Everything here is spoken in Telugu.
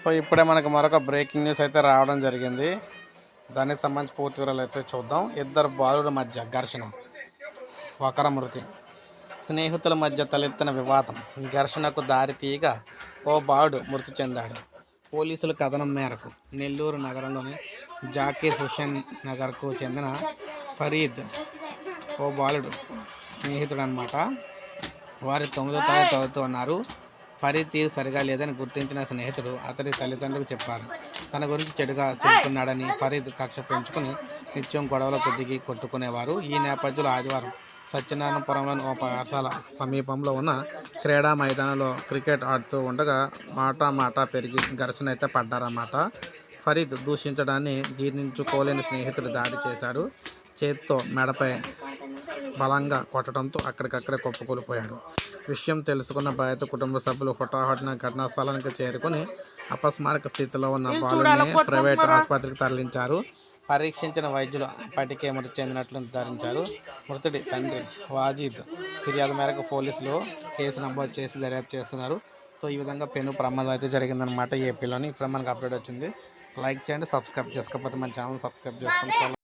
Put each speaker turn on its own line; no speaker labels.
సో ఇప్పుడే మనకు మరొక బ్రేకింగ్ న్యూస్ అయితే రావడం జరిగింది. దానికి సంబంధించి పూర్తి వివరాలు అయితే చూద్దాం. ఇద్దరు బాలుల మధ్య ఘర్షణ. ఒకర మృతి. స్నేహితుల మధ్య తలెత్తిన వివాదం. ఘర్షణకు దారితీయగా ఓ బాలుడు మృతి చెందాడు. పోలీసుల కథనం మేరకు నెల్లూరు నగరంలోని జాకీర్ హుసేన్ నగర్కు చెందిన ఫరీద్ ఓ బాలుడు స్నేహితుడు అనమాట వారి తొమ్మిదో తరగతి చదువుతూ ఉన్నారు. ఫరీద్ తీరు సరిగా లేదని గుర్తించిన స్నేహితుడు అతడి తల్లిదండ్రులకు చెప్పారు. తన గురించి చెడుగా చెబుతున్నాడని ఫరీద్ కక్ష పెంచుకుని నిత్యం గొడవలకు దిగి కొట్టుకునేవారు. ఈ నేపథ్యంలో ఆదివారం సత్యనారాయణపురంలోని ఓ పాఠశాల సమీపంలో ఉన్న క్రీడా మైదానంలో క్రికెట్ ఆడుతూ ఉండగా మాట మాట పెరిగి ఘర్షణ అయితే పడ్డారన్నమాట. ఫరీద్ దూషించడాన్ని జీర్ణించుకోలేని స్నేహితుడు దాడి చేశాడు. చేత్తో మెడపై బలంగా కొట్టడంతో అక్కడికక్కడే కుప్పకూలిపోయాడు. విషయం తెలుసుకున్న బాధిత కుటుంబ సభ్యులు హుటాహుటిన ఘటనా స్థలానికి చేరుకుని అపస్మారక స్థితిలో ఉన్న బాలుని ప్రైవేట్ ఆసుపత్రికి తరలించారు. పరీక్షించిన వైద్యులు అప్పటికే మృతి చెందినట్లు నిర్ధారించారు మృతుడి తండ్రి వాజీద్ ఫిర్యాదు మేరకు పోలీసులు కేసు నమోదు చేసి దర్యాప్తు చేస్తున్నారు. సో ఈ విధంగా పెను ప్రమాదం అయితే జరిగిందనమాట ఏపీలోని. ఇప్పుడు మనకు అప్డేట్ వచ్చింది. లైక్ చేయండి సబ్స్క్రైబ్ చేసుకోకపోతే మన ఛానల్ సబ్స్క్రైబ్ చేసుకోండి